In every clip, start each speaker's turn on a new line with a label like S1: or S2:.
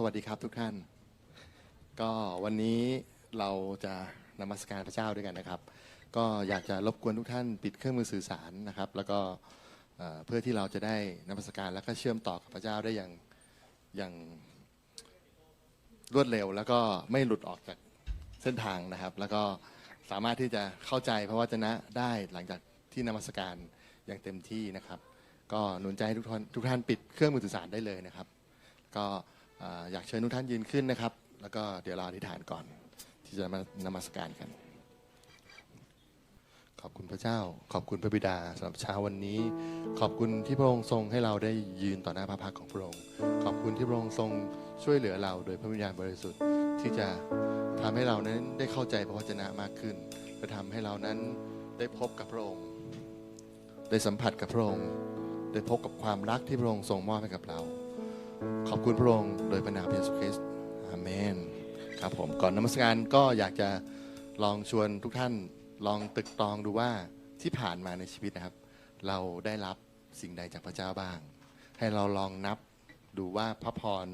S1: สวัสดีครับทุกท่าน ก็วันนี้เราจะนมัสการพระเจ้าด้วยกันนะครับ ก็อยากจะรบกวนทุกท่านปิดเครื่องมือสื่อสารนะครับ แล้วก็เพื่อที่เราจะได้นมัสการแล้วก็เชื่อมต่อกับพระเจ้าได้อย่างอย่างรวดเร็ว แล้วก็ไม่หลุดออกจากเส้นทางนะครับ แล้วก็สามารถที่จะเข้าใจพระวจนะได้หลังจากที่นมัสการอย่างเต็มที่นะครับ ก็หนุนใจให้ทุกท่านทุกท่านปิดเครื่องมือสื่อสารได้เลยนะครับ ก็ อยากเชิญทุกท่านยืนขึ้นนะครับ แล้วก็เดี๋ยวเราอธิษฐานก่อน ที่จะมานมัสการกัน ขอบคุณพระเจ้า ขอบคุณพระบิดาสำหรับเช้าวันนี้ ขอบคุณที่พระองค์ทรงให้เราได้ยืนต่อหน้าพระพักของพระองค์ ขอบคุณที่พระองค์ทรงช่วยเหลือเรา โดยพระวิญญาณบริสุทธิ์ที่จะทำให้เรานั้นได้เข้าใจพระวจนะมากขึ้นและทำให้เรานั้นได้พบกับพระองค์ ได้สัมผัสกับพระองค์ ได้พบกับความรักที่พระองค์ทรงมอบให้กับเรา ขอบคุณพระองค์โดยพระนามพระเยซูคริสต์อาเมนครับผมก่อนนมัสการก็อยากจะลองชวนทุกท่านลองตึกตรองดูว่าที่ผ่านมาในชีวิตนะครับ เราได้รับสิ่งใดจากพระเจ้าบ้าง ให้เราลองนับดูว่าพระพร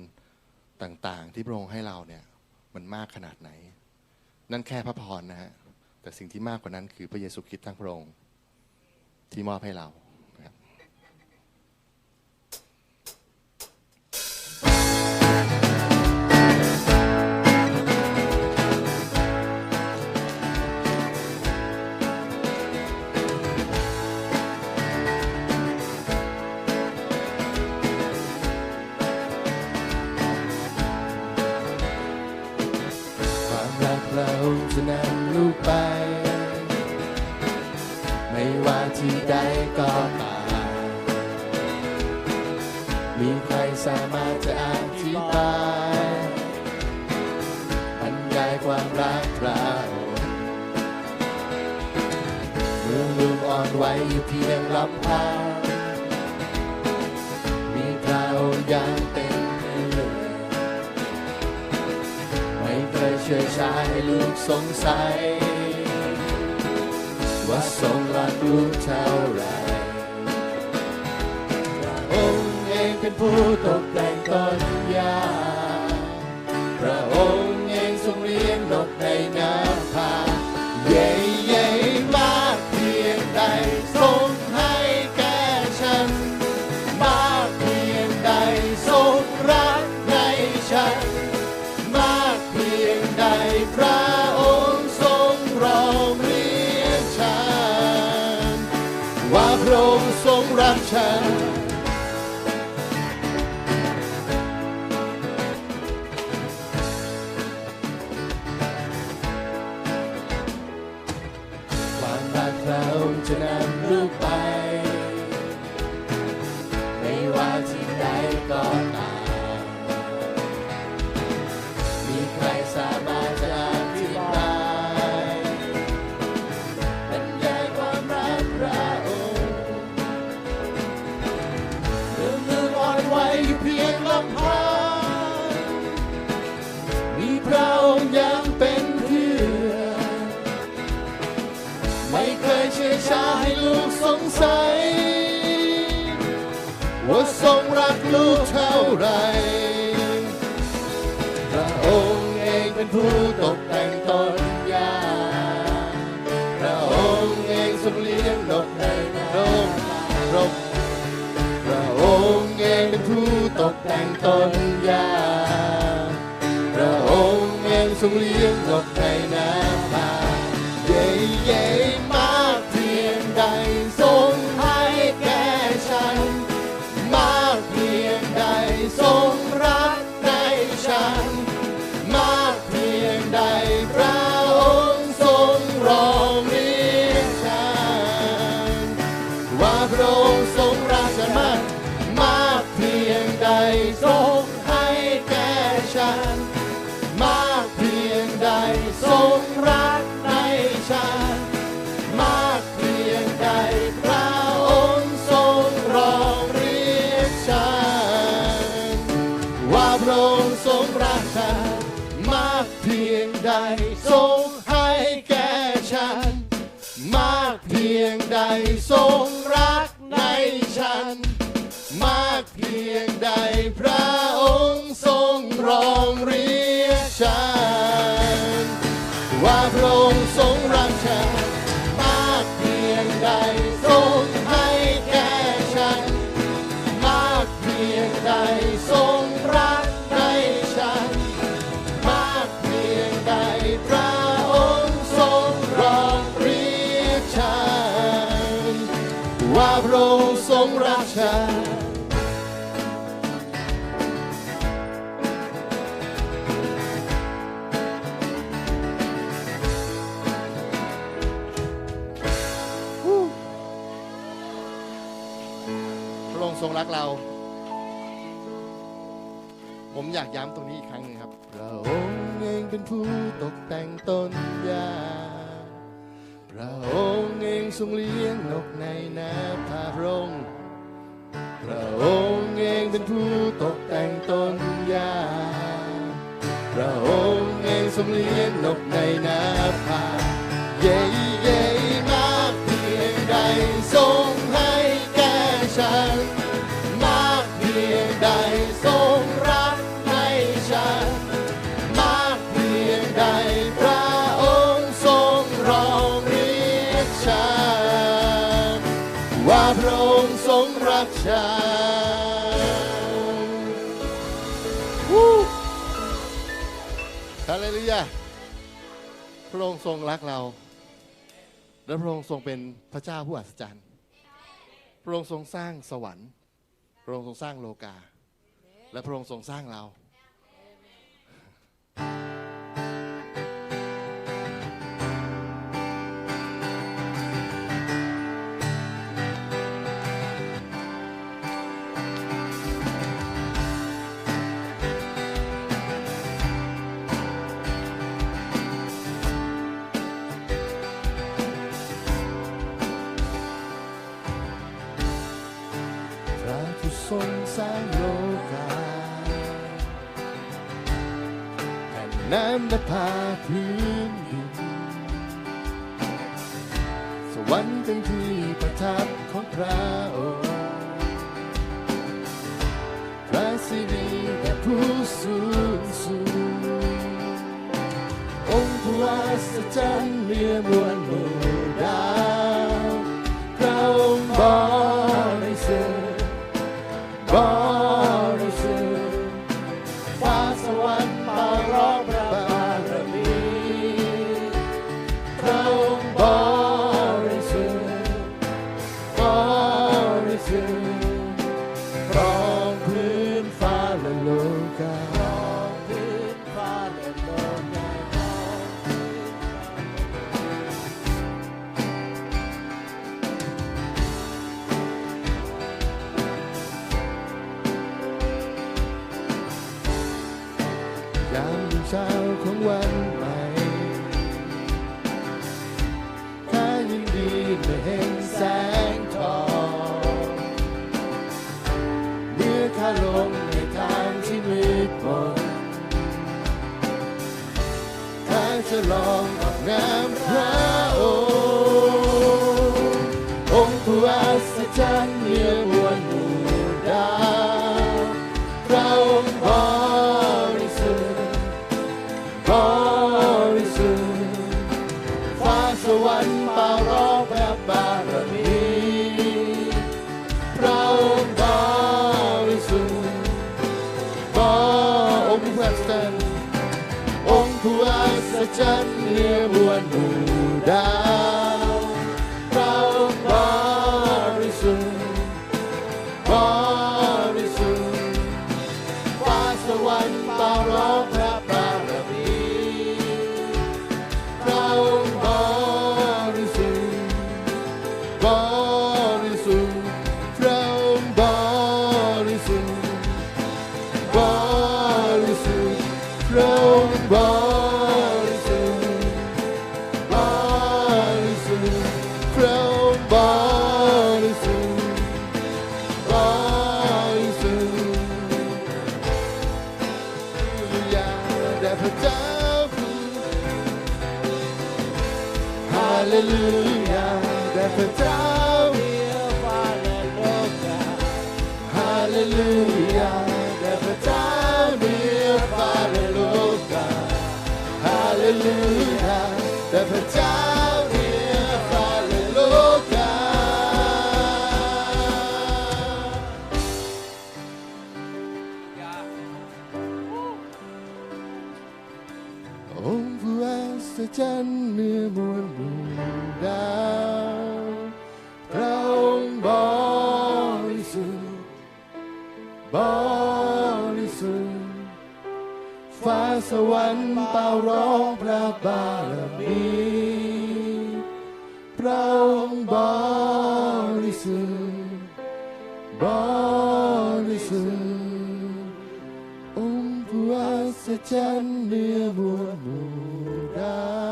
S1: ต่างๆ ที่พระองค์ให้เราเนี่ยมันมากขนาดไหน นั่นแค่พระพรนะฮะแต่สิ่งที่มากกว่านั้นคือพระเยซูคริสต์ทั้งพระองค์ที่มอบให้เรา จะนำลูกไป ไม่ว่าที่ใดก็ตามมีใครสามารถจะอธิบายบรรยายความรักเราเมื่อลูกอ่อนไหวอยู่เพียงลำพังมีเรายัง ไม่เคยชื่อชายให้ลูกสงสัย ว่าทรงรักลูกเท่าไรพระองค์เองเป็นผู้ตกแต่งต้นยาพระองค์เองทรงเลี้ยงนกในน้ำ อ่อนไหวอยู่เพียงลำพังมีพระองค์ยังเป็นเพื่อนไม่เคยเชื่อชาให้ลูกสงสัย ว่าทรงรักลูกเท่าไร ต้นยาพระองค์เองทรงเลี้ยงดอกใน ผู้ตกแต่งต้นหาพระองค์เองทรงเลี้ยงนกในนาพารงพระองค์เองเป็นผู้ตกแต่งต้นหญ้าพระองค์เองทรงเลี้ยงนกในนาพาเย ระองค์ทรงรักเรา และพระองค์ทรงเป็นพระเจ้าผู้อัศจรรย์ พระองค์ทรงสร้างสวรรค์ พระองค์ทรงสร้างโลกา และพระองค์ทรงสร้างเรา ส่งแสงโลกาแผ่นน้ำและพาพื้นดิน สวรรค์เป็นที่ประทับของพระองค์พระสิริแต่ผู้สูงสูงองค์ผู้อัศจรรย์เหนือมวลหมู่ Bye. light along, I'm proud. องค์ผู้อัศจรรย์เหนือมวลหมู่ดาวพระองค์บริสุทธิ์บริสุทธิ์ฟ้าสวรรค์เป่าร้องพระบารมีพระองค์บริสุบริ chân đưa buồn ngủ đã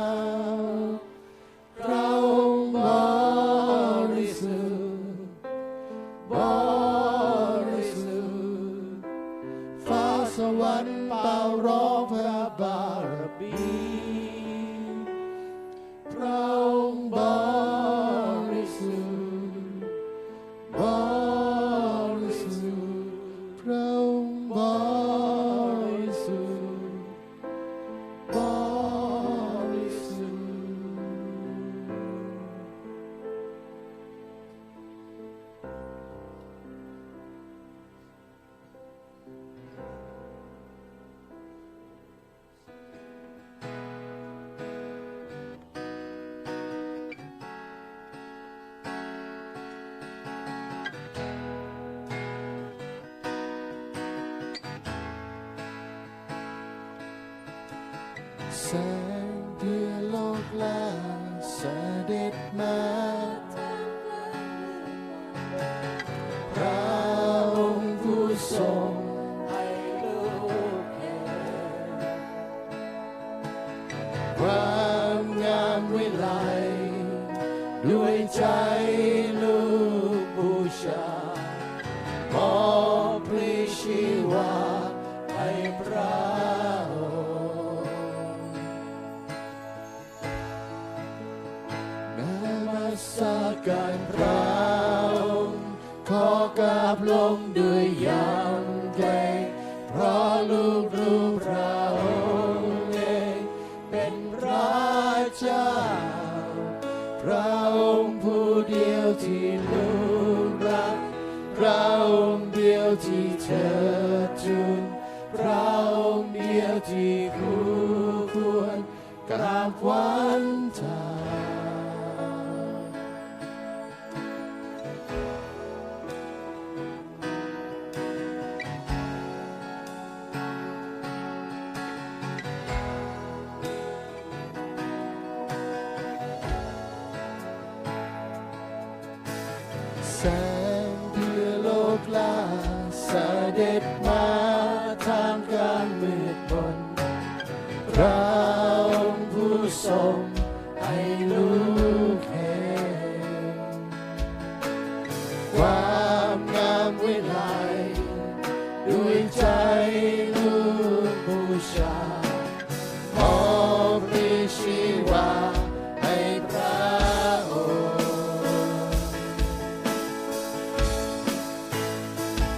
S1: งด้วยยามเกรงเพราะลูกรู้พระองค์เองเป็นพระเจ้า พระองค์ผู้เดียวที่ลูกรัก พระองค์เดียวที่เธอจุนพระองค์เดียวที่คู่ควรกราบวัน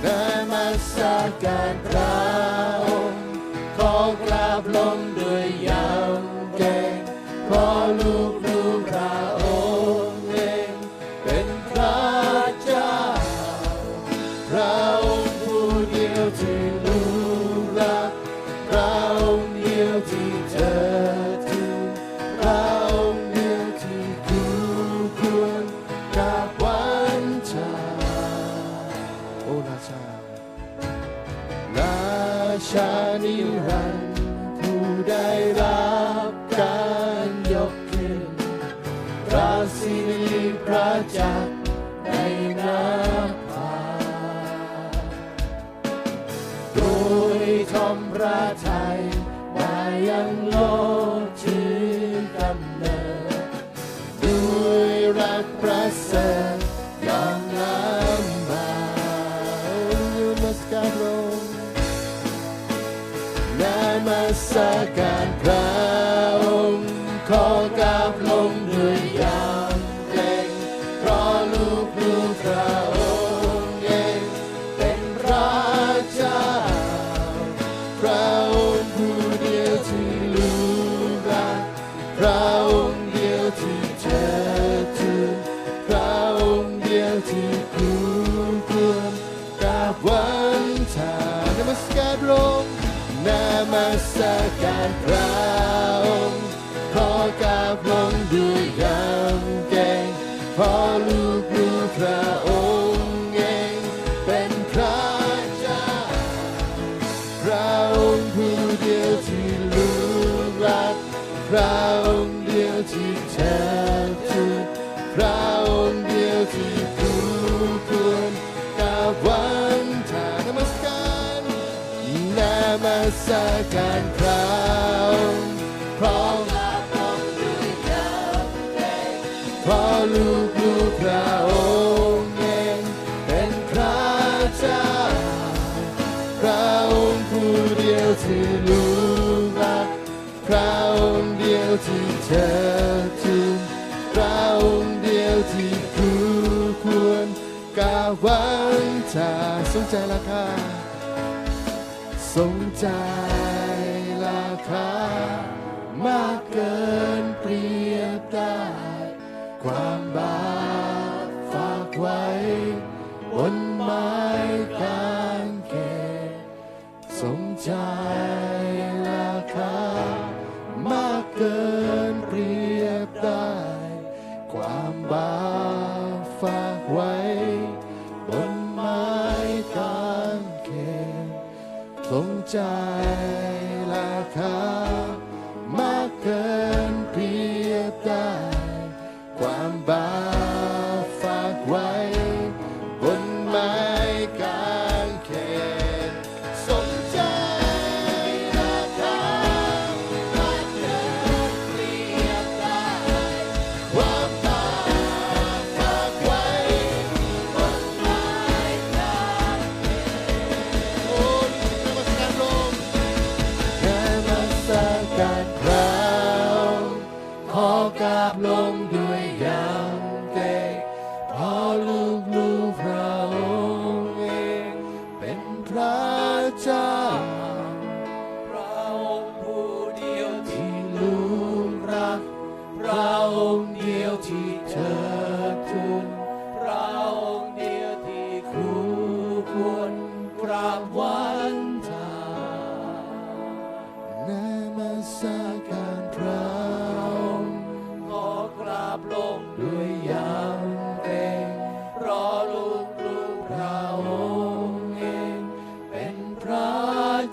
S1: นมัสการพระองค์ขอกราบลง ค่ามากเกินเปรียบได้ความบาปฝากไว้ บนไม้กางเขนสมใจราคามากเกินเปรียบได้ ความบาปฝากไว้ บนไม้กางเขนสมใจ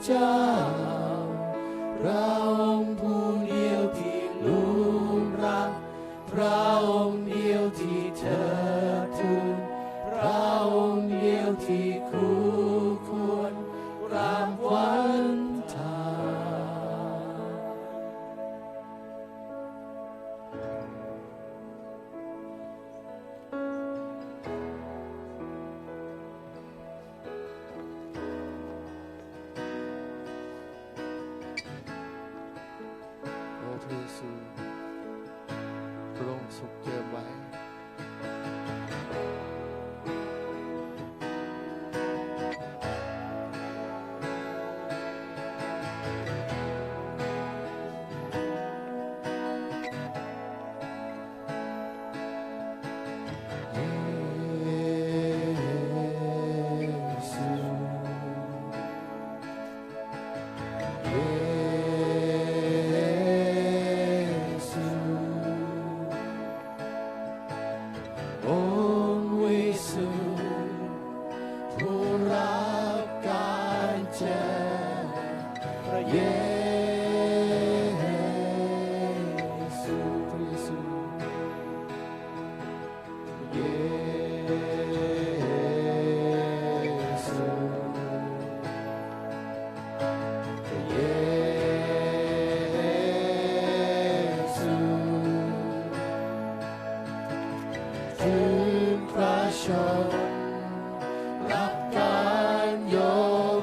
S1: 家。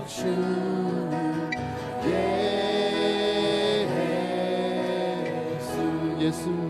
S1: 주님 예수 예수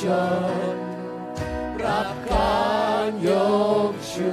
S1: ชนรับการยกชู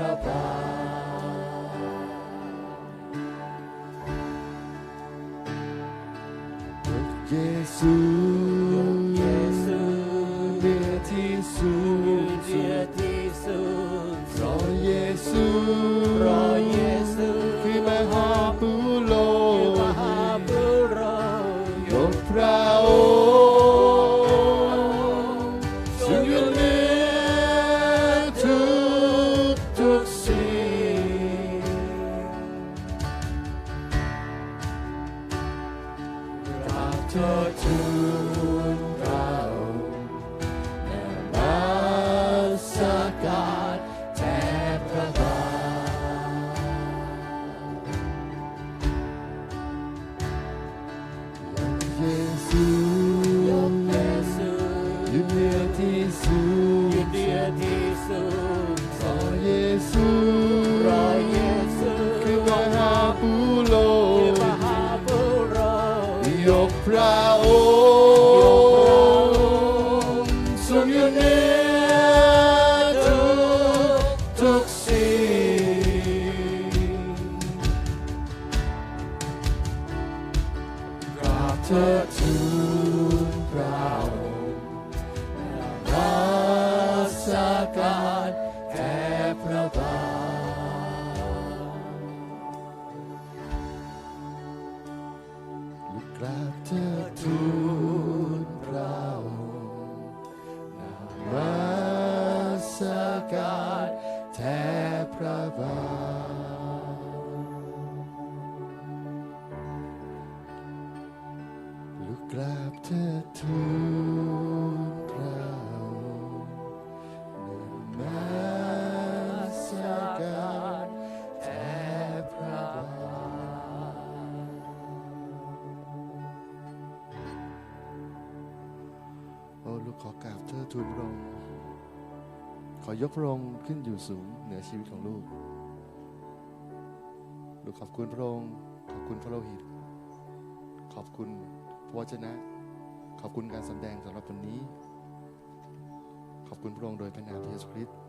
S1: akraba Gök Yesu, Gök Yesu, สการแทบพระบาทลูกกราบเธอทูลพระองค์นามาสการแทบพระบาทโอ้ลูกขอกราบเธอทูลพระองค์ข อยกพระองค์ขึ้นอยู่สูงเหนือชีวิตของลูก ลูกขอบคุณพระองค์ ขอบคุณพระโลหิต ขอบคุณพระวจนะ ขอบคุณการสำแดงสำหรับวันนี้ ขอบคุณพระองค์โดยพระนามพระเยซูคริสต์